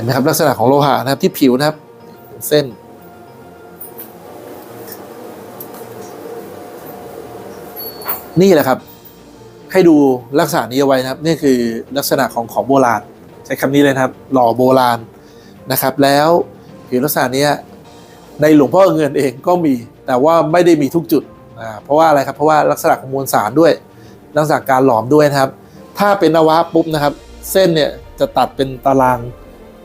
ห็นไหมครับลักษณะของโลหะนะครับที่ผิวนะครับเส้น นี่แหละครับ ให้ดูลักษณะนี้เอาไว้นะครับ นี่คือลักษณะของของโบราณ ใช้คำนี้เลยนะครับ หล่อโบราณนะครับ แล้วผิวลักษณะนี้ในหลวงพ่อเงินเองก็มีแต่ว่าไม่ได้มีทุกจุดอ่าเพราะว่าอะไรครับเพราะว่าลักษณะของมวลสารด้วยลักษณะการหลอมด้วยนะครับ ถ้าเป็นนวะปุ๊บนะครับ เส้นเนี่ยจะตัดเป็นตาราง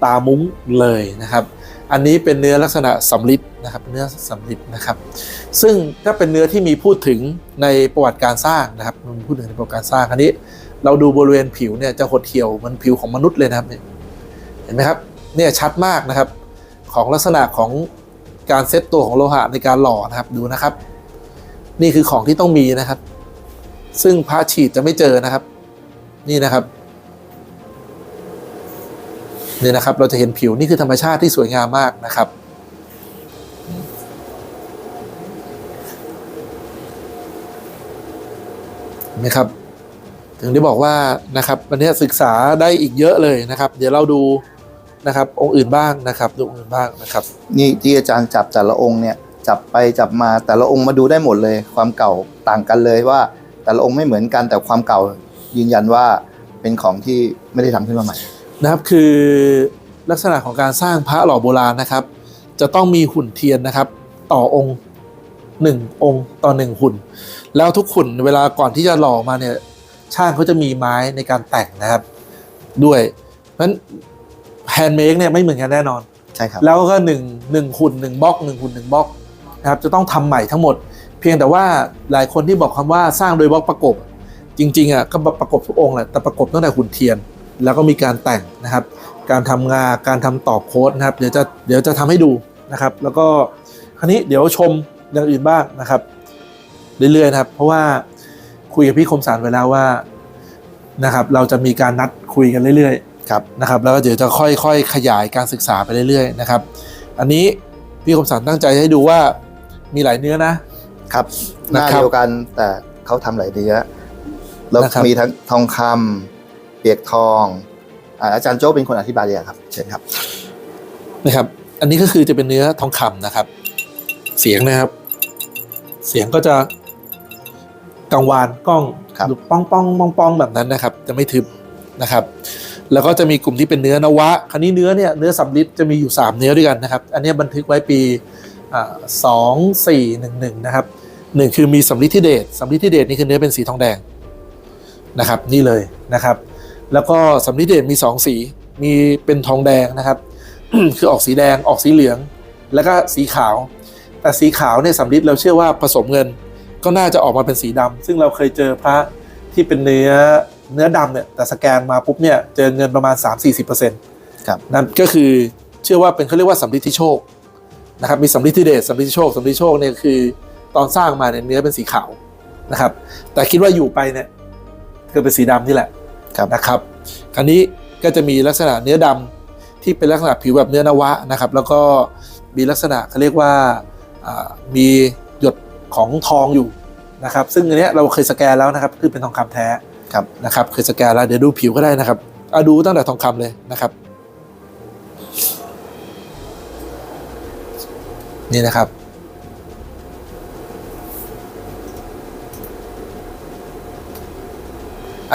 ตามุ้งเลยนะครับ อันนี้เป็นเนื้อลักษณะสำลิดนะครับเนื้อสำลิดนะครับ ซึ่งถ้าเป็นเนื้อที่มีพูดถึงในประวัติการสร้างนะครับมันพูดถึงในประวัติการสร้างอันนี้ เราดูบริเวณผิวเนี่ยจะหดเหี่ยวเหมันผิวของมนุษย์เลยนะครับเนี่ยเห็นไหมครับเนี่ยชัดมากนะครับของลักษณะของการเซตตัวของโลหะในการหล่อนะครับดูนะครับ นี่คือของที่ต้องมีนะครับ ซึ่งพระฉีดจะไม่เจอนะครับ นี่นะครับ นี่นะครับ เราจะเห็นผิวนี่คือธรรมชาติที่สวยงามมากนะครับเห็นไหมครับ ถึงได้บอกว่านะครับวันนี้ศึกษาได้อีกเยอะเลยนะครับ เดี๋ยวเราดูนะครับ องค์อื่นบ้างนะครับ ดูองค์อื่นบ้างนะครับ นี่ที่อาจารย์จับแต่ละองค์เนี่ยจับไปจับมาแต่ละองค์มาดูได้หมดเลย ความเก่าต่างกันเลยว่า แต่ละองค์ไม่เหมือนกันแต่ความเก่ายืนยันว่าเป็นของที่ไม่ได้ทำขึ้นมาใหม่ นะครับคือลักษณะของการสร้างพระหล่อโบราณนะครับ จะต้องมีหุ่นเทียนนะครับ ต่อองค์หนึ่งองค์ต่อหนึ่งหุ่น แล้วทุกหุ่นเวลาก่อนที่จะหล่อมาเนี่ยช่างเขาจะมีไม้ในการแต่งนะครับ ด้วย เพราะฉะนั้นแฮนด์เมดเนี่ยไม่เหมือนกันแน่นอน ใช่ครับ แล้วก็หนึ่งหนึ่งหุ่นหนึ่งบล็อกหนึ่งหุ่นหนึ่งบล็อกนะครับจะต้องทำใหม่ทั้งหมด เพียงแต่ว่าหลายคนที่บอกคำว่าสร้างโดยบล็อกประกบ จริงๆอะก็ประกบทุกองค์แหละแต่ประกบตั้งแต่หุ่นเทียน แล้วก็มีการแต่งนะครับ การทำงาการทำต่อโค้ดนะครับ เดี๋ยวจะเดี๋ยวจะทำให้ดูนะครับ แล้วก็คราวนี้เดี๋ยวชมอย่างอื่นบ้างนะครับ เรื่อยๆนะครับ เพราะว่าคุยกับพี่คมสารไว้แล้วว่านะครับ เราจะมีการนัดคุยกันเรื่อยๆครับนะครับ แล้วก็เดี๋ยวจะค่อยๆ ขยายการศึกษาไปเรื่อยๆนะครับ อันนี้พี่คมสันตั้งใจให้ดูว่ามีหลายเนื้อนะครับหน้านะครับเดียวกันแต่เขาทำหลายเนื้อแล้วนะครับมีทั้งทองคำเปียกทองอ่าอาจารย์โจ้เป็นคนอธิบายเลยครับเชิญครับนะครับ อันนี้ก็คือจะเป็นเนื้อทองคำนะครับ เสียงนะครับ เสียงก็จะกังวานกล้องครับหรือป้องป้องป้องป้องแบบนั้นนะครับ จะไม่ทึบนะครับ แล้วก็จะมีกลุ่มที่เป็นเนื้อนวะ คราวนี้เนื้อเนี่ยเนื้อสำลิดจะมีอยู่ 3 เนื้อด้วยกันนะครับ อันนี้บันทึกไว้ปีสองสี่หนึ่งหนึ่งนะครับหนึ่งคือมีสำลิดที่เดชสำลิดที่เดชนี่คือเนื้อเป็นสีทองแดงนะครับ นี่เลยนะครับ แล้วก็สำลิดเดชมี2สีมีเป็นทองแดงนะครับ คือออกสีแดงออกสีเหลือง แล้วก็สีขาว แต่สีขาวเนี่ยสำลิดเราเชื่อว่าผสมเงิน ก็น่าจะออกมาเป็นสีดำซึ่งเราเคยเจอพระที่เป็นเนื้อเนื้อดำเนี่ยแต่สแกนมาปุ๊บเนี่ยเจอเงินประมาณ 3-40%ครับนั่นก็คือเชื่อว่าเป็นเขาเรียกว่าสำลิดที่โชคนะครับมีสำลิดที่เดชสำลิดที่โชคสำลิดที่โชคเนี่ยคือตอนสร้างมาเนี่ยเนื้อเป็นสีขาวนะครับ แต่คิดว่าอยู่ไปเนี่ยคือเป็นสีดำนี่แหละ ครับนะครับคราวนี้ก็จะมีลักษณะเนื้อดำที่เป็นลักษณะผิวแบบเนื้อนวะนะครับ แล้วก็มีลักษณะเขาเรียกว่าอ่ามีหยดของทองอยู่นะครับ ซึ่งอันเนี้ยเราเคยสแกนแล้วนะครับคือเป็นทองคำแท้ครับนะครับเคยสแกนแล้วเดี๋ยวดูผิวก็ได้นะครับเอาดูตั้งแต่ทองคำเลยนะครับ นี่นะครับ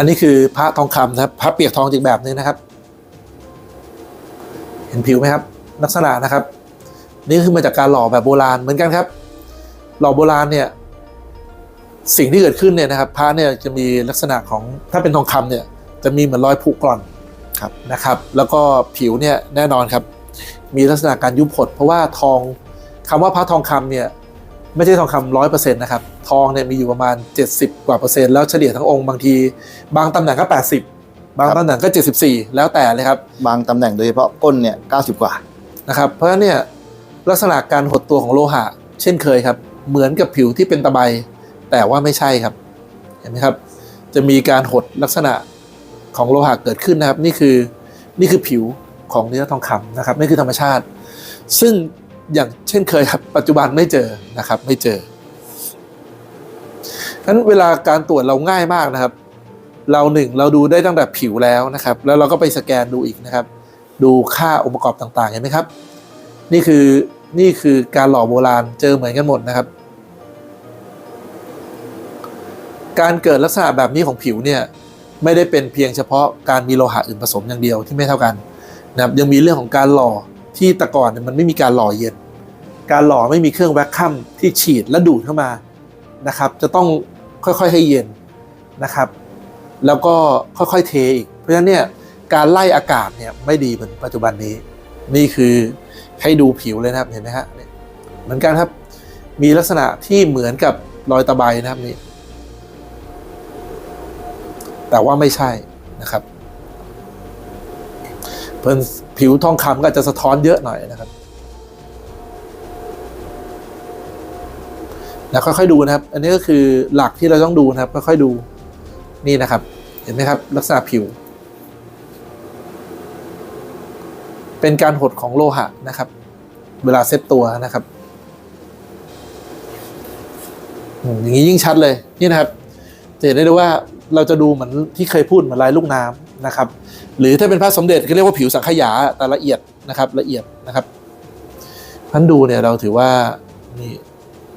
อันนี้คือพระทองคำนะครับพระเปียกทองอีกแบบหนึงนะครับ เห็นผิวไหมครับ ลักษณะนะครับ นี่คือมาจากการหล่อแบบโบราณเหมือนกันครับ หล่อโบราณเนี่ย สิ่งที่เกิดขึ้นเนี่ยนะครับพระเนี่ยจะมีลักษณะของถ้าเป็นทองคำเนี่ย จะมีเหมือนรอยผุกร่อนครับนะครับ แล้วก็ผิวเนี่ยแน่นอนครับ มีลักษณะการยุบหดเพราะว่าทองคำว่าพระทองคำเนี่ย ไม่ใช่ทองคำร้อยเปอร์เซ็นต์นะครับ ทองเนี่ยมีอยู่ประมาณ 70 กว่าเปอร์เซ็นต์แล้วเฉลี่ยทั้งองค์บางที บางตำแหน่งก็ 80 บางตำแหน่งก็ 74 แล้วแต่เลยครับ บางตำแหน่งโดยเฉพาะก้นเนี่ย90 กว่านะครับ เพราะฉะนั้นเนี่ยลักษณะการหดตัวของโลหะ เช่นเคยครับ เหมือนกับผิวที่เป็นตะไบแต่ว่าไม่ใช่ครับ เห็นไหมครับ จะมีการหดลักษณะของโลหะเกิดขึ้นนะครับ นี่คือนี่คือผิวของเนื้อทองคำนะครับนี่คือธรรมชาติ ซึ่ง อย่างเช่นเคยครับปัจจุบันไม่เจอนะครับ ไม่เจอนั้นเวลาการตรวจเราง่ายมากนะครับ เราหนึ่งเราดูได้ตั้งแต่ผิวแล้วนะครับ แล้วเราก็ไปสแกนดูอีกนะครับ ดูค่าองค์ประกอบต่างๆเห็นไหมครับ นี่คือนี่คือการหล่อโบราณเจอเหมือนกันหมดนะครับ การเกิดลักษณะแบบนี้ของผิวเนี่ยไม่ได้เป็นเพียงเฉพาะการมีโลหะอื่นผสมอย่างเดียวที่ไม่เท่ากันนะครับยังมีเรื่องของการหล่อ ที่แต่ก่อนเนี่ยมันไม่มีการหล่อเย็น การหล่อไม่มีเครื่องแวคคัมที่ฉีดและดูดเข้ามานะครับ จะต้องค่อยๆให้เย็นนะครับ แล้วก็ค่อยๆเทอีก เพราะฉะนั้นเนี่ยการไล่อากาศเนี่ยไม่ดีเหมือนปัจจุบันนี้ นี่คือให้ดูผิวเลยนะครับเห็นไหมฮะเนี่ยเหมือนกันครับ มีลักษณะที่เหมือนกับรอยตะไบนะครับนี่แต่ว่าไม่ใช่นะครับ เพิ่นผิวทองคำก็จะสะท้อนเยอะหน่อยนะครับแล้วค่อยๆดูนะครับ อันนี้ก็คือหลักที่เราต้องดูนะครับค่อยๆดูนี่นะครับ เห็นไหมครับ ลักษณะผิว เป็นการหดของโลหะนะครับ เวลาเซตตัวนะครับอย่างนี้ยิ่งชัดเลยนี่นะครับจะเห็นได้ว่าเราจะดูเหมือนที่เคยพูดเหมือนลายลูกน้ำ นะครับ หรือถ้าเป็นพระสมเด็จก็เรียกว่าผิวสังขยาแต่ละเอียดนะครับละเอียดนะครับพันดูเนี่ยเราถือว่านี่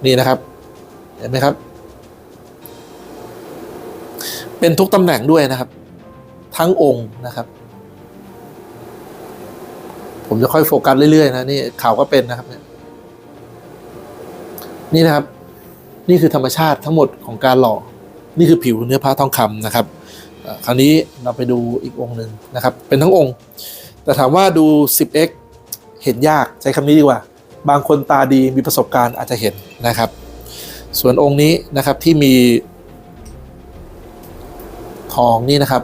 นี่นะครับ เห็นไหมครับ เป็นทุกตำแหน่งด้วยนะครับ ทั้งองค์นะครับ ผมจะค่อยโฟกัสเรื่อยๆนะนี่ข่าวก็เป็นนะครับนี่นะครับ นี่คือธรรมชาติทั้งหมดของการหล่อ นี่คือผิวเนื้อพระทองคำนะครับ คราวนี้เราไปดูอีกองค์หนึ่งนะครับ เป็นทั้งองค์ แต่ถามว่าดู 10x เห็นยากใช้คำนี้ดีกว่า บางคนตาดีมีประสบการณ์อาจจะเห็นนะครับ ส่วนองค์นี้นะครับที่มี ทองนี่นะครับ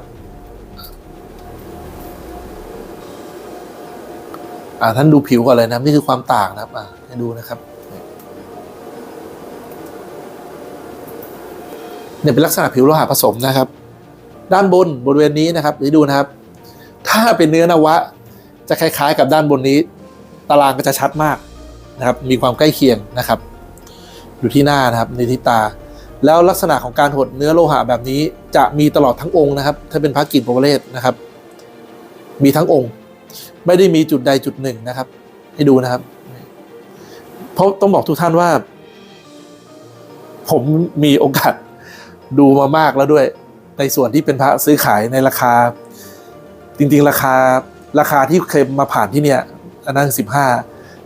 อ่าท่านดูผิวก่อนเลยนะนี่คือความต่างนะครับอ่าให้ดูนะครับเนี่ยเป็นลักษณะผิวโลหะผสมนะครับ ด้านบนบริเวณนี้นะครับเดี๋ยวดูนะครับ ถ้าเป็นเนื้อนวะ จะคล้าย ๆ กับด้านบนนี้ ตารางก็จะชัดมากนะครับ มีความใกล้เคียงนะครับดูที่หน้านะครับในที่ตา แล้วลักษณะของการหดเนื้อโลหะแบบนี้จะมีตลอดทั้งองค์นะครับ ถ้าเป็นพระกลิ่นโปรเวเลตนะครับ มีทั้งองค์ ไม่ได้มีจุดใดจุดหนึ่งนะครับ ให้ดูนะครับ เพราะต้องบอกทุกท่านว่า ผมมีโอกาสดูมามากแล้วด้วย ในส่วนที่เป็นพระซื้อขายในราคา จริงๆ ราคาราคาที่เคยมาผ่านที่เนี่ยอันนั้นสิบห้า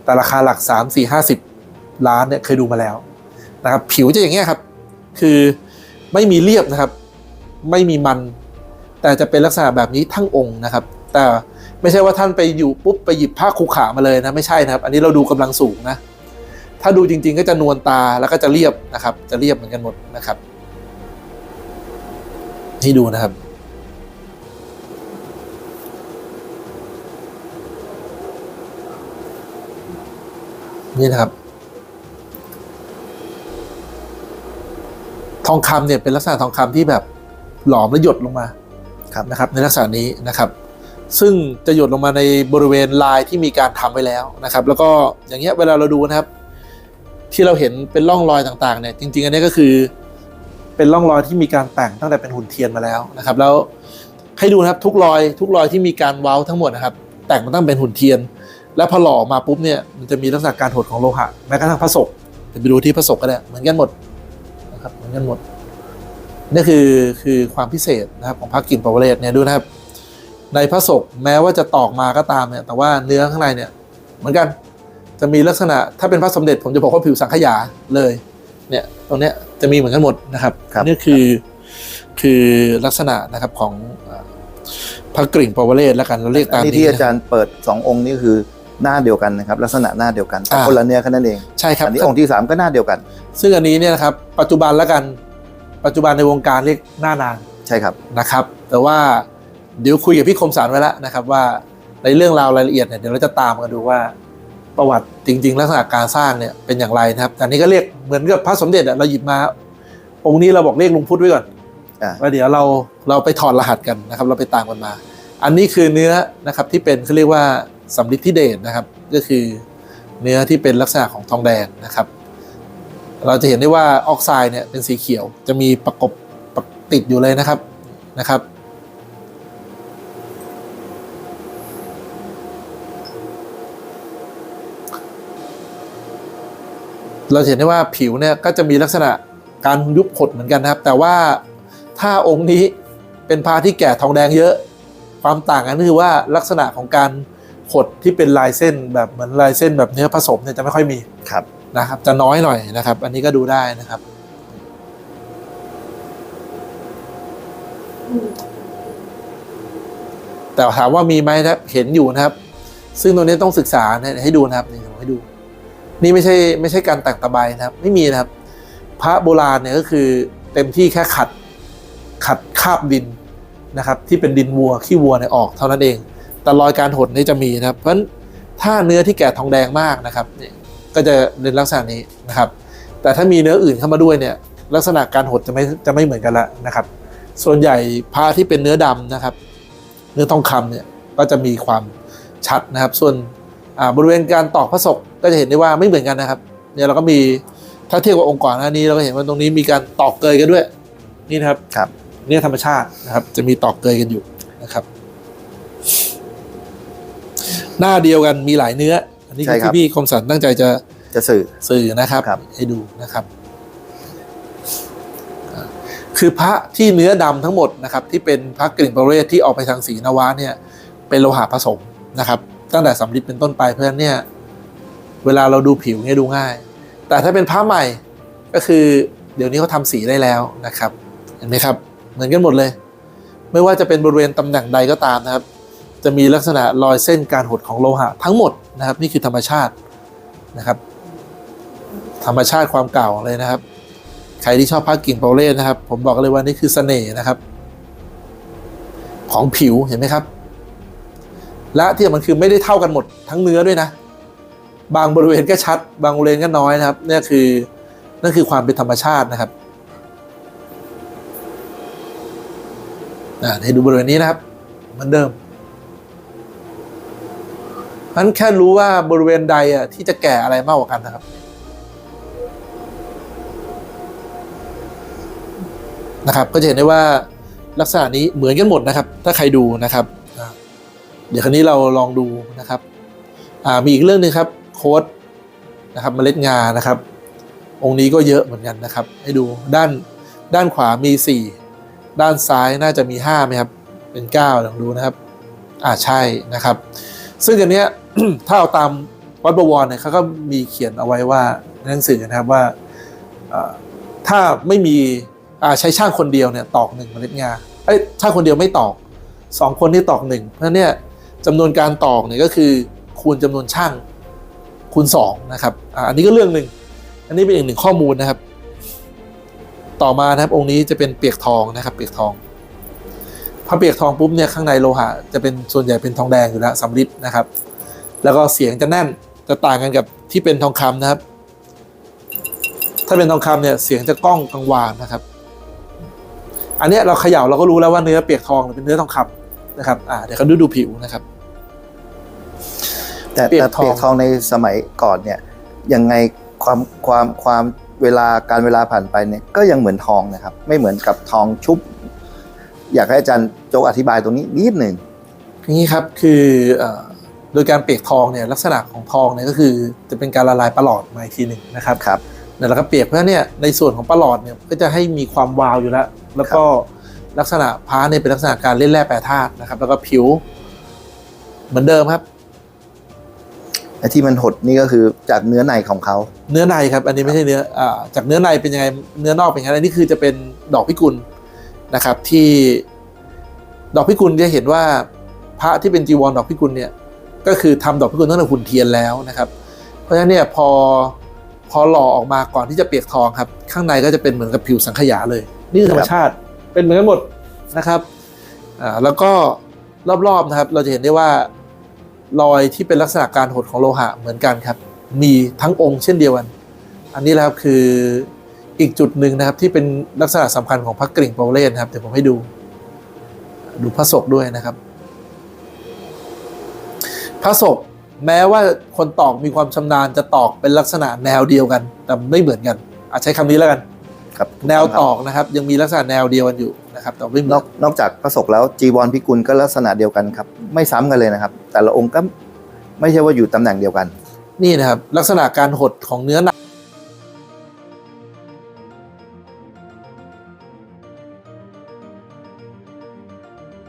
แต่ราคาหลักสามสี่ห้าสิบล้านเนี่ยเคยดูมาแล้วนะครับ ผิวจะอย่างเงี้ยครับ คือไม่มีเรียบนะครับ ไม่มีมัน แต่จะเป็นลักษณะแบบนี้ทั้งองค์นะครับ แต่ไม่ใช่ว่าท่านไปอยู่ปุ๊บไปหยิบผ้าคุขามาเลยนะไม่ใช่นะครับ อันนี้เราดูกำลังสูงนะถ้าดูจริง ๆ ก็จะนวลตาแล้วก็จะเรียบนะครับ จะเรียบเหมือนกันหมดนะครับ ให้ดูนะครับ นี่นะครับ ทองคำเนี่ยเป็นลักษณะทองคำที่แบบหลอมและหยดลงมาครับนะครับ ในลักษณะนี้นะครับ ซึ่งจะหยดลงมาในบริเวณลายที่มีการทำไว้แล้วนะครับ แล้วก็อย่างเงี้ยเวลาเราดูนะครับ ที่เราเห็นเป็นร่องรอยต่างๆเนี่ยจริง ๆ อันนี้ก็คือ เป็นร่องรอยที่มีการแต่งตั้งแต่เป็นหุ่นเทียนมาแล้วนะครับ แล้วให้ดูนะครับทุกรอยทุกรอยที่มีการเว้าทั้งหมดนะครับ แต่งมาตั้งเป็นหุ่นเทียน แล้วพอหล่อมาปุ๊บเนี่ยมันจะมีลักษณะการหดของโลหะแม้กระทั่งพระศกเดี๋ยวไปดูที่พระศกก็ได้เหมือนกันหมดนะครับเหมือนกันหมดนี่คือคือความพิเศษนะครับของพระกลิ่นปวเรศเนี่ยดูนะครับในพระศกแม้ว่าจะตอกมาก็ตามเนี่ยแต่ว่าเนื้อข้างในเนี่ยเหมือนกันจะมีลักษณะถ้าเป็นพระสมเด็จผมจะบอกว่าผิวสังขยาเลยเนี่ยตรงเนี้ย จะมีเหมือนกันหมดนะครับครับนี่คือคือลักษณะนะครับของเอ่อพระกริ่งปวเรศแล้วกันเราเรียกตามนี่นี้ที่นะอาจารย์เปิดสององค์นี่คือหน้าเดียวกันนะครับ ลักษณะหน้าเดียวกันแต่อ่าคนละเนื้อแค่นั้นเองใช่ครับอันนี้องค์ที่สามก็หน้าเดียวกัน ซึ่งอันนี้เนี่ยนะครับปัจจุบันแล้วกันปัจจุบันในวงการเรียกหน้านางใช่ครับนะครับ แต่ว่าเดี๋ยวคุยกับพี่คมสารไว้แล้วนะครับว่าในเรื่องราวรายละเอียดเนี่ยเดี๋ยวเราจะตามกันดูว่า ประวัติจริง ๆ ลักษณะการสร้างเนี่ยเป็นอย่างไรนะครับแต่อันนี้ก็เรียกเหมือนกับพระสมเด็จอะเราหยิบมา องค์นี้เราบอกเรียกลุงพุทธไว้ก่อนอ่าว่าเดี๋ยวเราเราไปถอดรหัสกันนะครับ เราไปตามกันมา อันนี้คือเนื้อนะครับที่เป็นเขาเรียกว่าสำลิดที่เดชนะครับ ก็คือเนื้อที่เป็นลักษณะของทองแดงนะครับ เราจะเห็นได้ว่าออกไซด์เนี่ยเป็นสีเขียวจะมีประกบประติดอยู่เลยนะครับนะครับ เราจะเห็นได้ว่าผิวเนี่ยก็จะมีลักษณะการยุบหดเหมือนกันนะครับ แต่ว่าถ้าองค์นี้เป็นพระที่แก่ทองแดงเยอะ ความต่างกันก็คือว่าลักษณะของการหดที่เป็นลายเส้นแบบเหมือนลายเส้นแบบเนื้อผสมเนี่ยจะไม่ค่อยมีครับนะครับ จะน้อยหน่อยนะครับ อันนี้ก็ดูได้นะครับแต่ถามว่ามีไหมนะครับเห็นอยู่นะครับ ซึ่งตรงนี้ต้องศึกษานะให้ดูนะครับนี่ผมให้ดู นี่ไม่ใช่ไม่ใช่การแต่งตะไบนะครับ ไม่มีนะครับ พระโบราณเนี่ยก็คือเต็มที่แค่ขัดขัดคาบดินนะครับ ที่เป็นดินวัวขี้วัวเนี่ยออกเท่านั้นเอง แต่รอยการหดนี่จะมีนะครับ เพราะฉะนั้นถ้าเนื้อที่แก่ทองแดงมากนะครับเนี่ยก็จะเป็นลักษณะนี้นะครับ แต่ถ้ามีเนื้ออื่นเข้ามาด้วยเนี่ยลักษณะการหดจะไม่จะไม่เหมือนกันละนะครับ ส่วนใหญ่พระที่เป็นเนื้อดำนะครับ เนื้อทองคำเนี่ยก็จะมีความชัดนะครับ ส่วนบริเวณการตอกพระศก ก็จะเห็นได้ว่าไม่เหมือนกันนะครับ เนี่ยเราก็มีถ้าเทียบกับองค์ก่อนหน้านี้เราก็เห็นว่าตรงนี้มีการตอกเกยกันด้วย นี่นะครับครับเนี่ยธรรมชาตินะครับ จะมีตอกเกยกันอยู่นะครับ หน้าเดียวกันมีหลายเนื้อ อันนี้ใช่คือครับ ที่พี่คมสันตั้งใจจะจะสื่อ สื่อนะครับ ครับ ให้ดูนะครับอ่าคือพระที่เนื้อดำทั้งหมดนะครับ ที่เป็นพระกลิ่งประเวทที่ออกไปทางสีนวะเนี่ย เป็นโลหะผสมนะครับ ตั้งแต่สำริดเป็นต้นไปเพราะฉะนั้นเนี่ย เวลาเราดูผิวเนี่ยดูง่าย แต่ถ้าเป็นพระใหม่ก็คือเดี๋ยวนี้เขาทำสีได้แล้วนะครับ เห็นไหมครับ เหมือนกันหมดเลย ไม่ว่าจะเป็นบริเวณตำแหน่งใดก็ตามนะครับ จะมีลักษณะรอยเส้นการหดของโลหะทั้งหมดนะครับ นี่คือธรรมชาตินะครับ ธรรมชาติความเก่าเลยนะครับ ใครที่ชอบพระกิ่งเปาเล่นะครับ ผมบอกเลยว่านี่คือเสน่ห์นะครับ ของผิวเห็นไหมครับ และที่มันคือไม่ได้เท่ากันหมดทั้งเนื้อด้วยนะ บางบริเวณก็ชัด บางบริเวณก็น้อยนะครับนี่คือนั่นคือความเป็นธรรมชาตินะครับอ่าให้ดูบริเวณนี้นะครับเหมือนเดิมมันแค่รู้ว่าบริเวณใดอะที่จะแก่อะไรมากกว่ากันนะครับ นะครับ ก็จะเห็นได้ว่าลักษณะนี้เหมือนกันหมดนะครับ ถ้าใครดูนะครับอ่าเดี๋ยวคราวนี้เราลองดูนะครับอ่ามีอีกเรื่องหนึ่งครับ ค้ดนะครับเมล็ดงานะครับ องค์นี้ก็เยอะเหมือนกันนะครับ ให้ดูด้านด้านขวามี 4 ด้านซ้ายน่าจะมี5ไหมครับ เป็น9ลองดูนะครับ อ่าใช่นะครับ ซึ่งอันเนี้ยถ้าเอาตามวัดบวรเนี่ยเขาก็มีเขียนเอาไว้ว่าในหนังสือนะครับว่าถ้าไม่มีอ่าใช้ช่างคนเดียวเนี่ยตอกหนึ่งเมล็ดงาเอ้ยช่างคนเดียวไม่ตอกสองคนที่ตอกหนึ่งเพราะเนี่ยจำนวนการตอกเนี่ยก็คือคูณจำนวนช่าง คูณสองนะครับอันนี้ก็เรื่องหนึ่งอันนี้เป็นอีกหนึ่งข้อมูลนะครับ ต่อมานะครับองค์นี้จะเป็นเปียกทองนะครับ เปียกทองพอเปียกทองปุ๊บเนี่ยข้างในโลหะจะเป็นส่วนใหญ่เป็นทองแดงอยู่แล้วสำริดนะครับ แล้วก็เสียงจะแน่นจะต่างกันกับที่เป็นทองคำนะครับ ถ้าเป็นทองคำเนี่ยเสียงจะก้องกังวานนะครับ อันนี้เราเขย่าเราก็รู้แล้วว่าเนื้อเปียกทองเป็นเนื้อทองคำนะครับอ่าเดี๋ยวเขาดูดูผิวนะครับ แต่เปียกแต่ทองเปียกทองในสมัยก่อนเนี่ยยังไงความความความเวลาการเวลาผ่านไปเนี่ยก็ยังเหมือนทองนะครับ ไม่เหมือนกับทองชุบ อยากให้อาจารย์โจกอธิบายตรงนี้นิดหนึ่งอย่างนี้ครับคือเอ่อโดยการเปียกทองเนี่ยลักษณะของทองเนี่ยก็คือจะเป็นการละลายประหลอดมาอีกทีหนึ่งนะครับครับแล้วก็เปียกเพราะฉะนั้นเนี่ยในส่วนของประหลอดเนี่ยก็จะให้มีความวาวอยู่แล้ว แล้วก็ลักษณะพาเนี่ยเป็นลักษณะการเล่นแร่แปรธาตุนะครับ แล้วก็ผิว เหมือนเดิมครับ ไอ้ที่มันหดนี่ก็คือจากเนื้อในของเขา เนื้อในครับ อันนี้ไม่ใช่เนื้ออ่าจากเนื้อในเป็นยังไงเนื้อนอกเป็นยังไงอันนี้คือจะเป็นดอกพิกุลนะครับ ที่ดอกพิกุลจะเห็นว่าพระที่เป็นจีวรดอกพิกุลเนี่ยก็คือทำดอกพิกุลตั้งแต่หุ่นเทียนแล้วนะครับ เพราะฉะนั้นเนี่ยพอพอหล่อออกมาก่อนที่จะเปียกทองครับ ข้างในก็จะเป็นเหมือนกับผิวสังขยาเลย นี่คือธรรมชาติเป็นเหมือนกันหมดนะครับอ่าแล้วก็รอบๆนะครับ เราจะเห็นได้ว่า รอยที่เป็นลักษณะการหดของโลหะเหมือนกันครับ มีทั้งองค์เช่นเดียวกัน อันนี้แหละครับคืออีกจุดหนึ่งนะครับที่เป็นลักษณะสำคัญของพระกริ่งโปรเลนนะครับเดี๋ยวผมให้ดู ดูพระศกด้วยนะครับ พระศกแม้ว่าคนตอกมีความชำนาญจะตอกเป็นลักษณะแนวเดียวกัน แต่ไม่เหมือนกันอาจใช้คำนี้แล้วกัน ครับ แนวตอกนะครับ ยังมีลักษณะแนวเดียวกันอยู่ นะครับแต่ไม่เหมืนออนกนอกจากพระศกแล้วจีวรพิกุลก็ลักษณะเดียวกันครับ ไม่ซ้ำกันเลยนะครับ แต่ละองค์ก็ไม่ใช่ว่าอยู่ตำแหน่งเดียวกัน นี่นะครับ ลักษณะการหดของเนื้อหนัง